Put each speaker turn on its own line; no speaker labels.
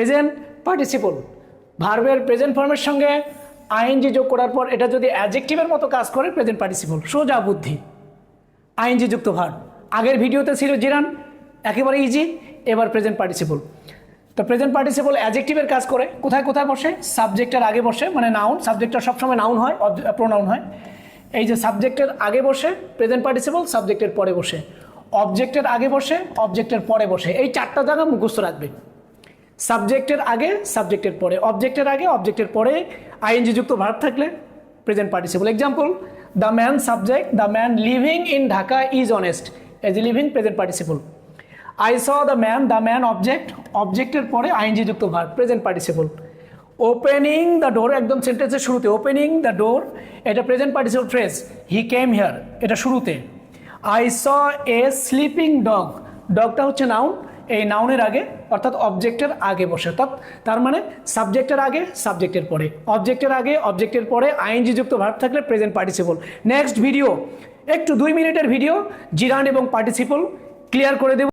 Present participle ভার্বের present ফর্মের সঙ্গে আইএনজি যোগ করার পর এটা যদি অ্যাজেক্টিভের মতো কাজ করে প্রেজেন্ট পার্টিসিপল সোজা বুদ্ধি। আইএনজি যুক্ত ভার্ব আগের ভিডিওতে ছিল জিরান, একেবারে ইজি এবার প্রেজেন্ট পার্টিসিপল তো প্রেজেন্ট পার্টিসিপল অ্যাজেক্টিভের কাজ করে, কোথায় কোথায় বসে? সাবজেক্টের আগে বসে মানে নাউন সাবজেক্টটা সবসময় নাউন হয় প্রোনাউন হয়। এই যে সাবজেক্টের আগে বসে প্রেজেন্ট পার্টিসিপল সাবজেক্টের পরে বসে। অবজেক্টের আগে বসে অবজেক্টের পরে বসে। এই চারটা জায়গা মুখস্থ রাখবে। সাবজেক্টের আগে, সাবজেক্টের পরে। অবজেক্টের আগে অবজেক্টের পরে আইএনজি যুক্ত ভার্ব থাকলে present participle example the man subject the man living in Dhaka is honest as living present participle I saw the man the man object অবজেক্টের পরে আইএনজি যুক্ত verb present participle opening the door একদম সেন্টেন্সের শুরুতে opening the door এটা present participle phrase he came here এটা শুরুতে। I saw a sleeping dog ডগটা হচ্ছে নাউন এই নাউনের আগে, অর্থাৎ অবজেক্টের আগে বসে, অর্থাৎ তার মানে সাবজেক্টের আগে সাবজেক্টের পরে। অবজেক্টের আগে অবজেক্টের পরে আইএনজি যুক্ত ভার্ব থাকলে প্রেজেন্ট পার্টিসিপল নেক্সট ভিডিও একটু দুই মিনিটের ভিডিও জিরান এবং পার্টিসিপল ক্লিয়ার করে দেব।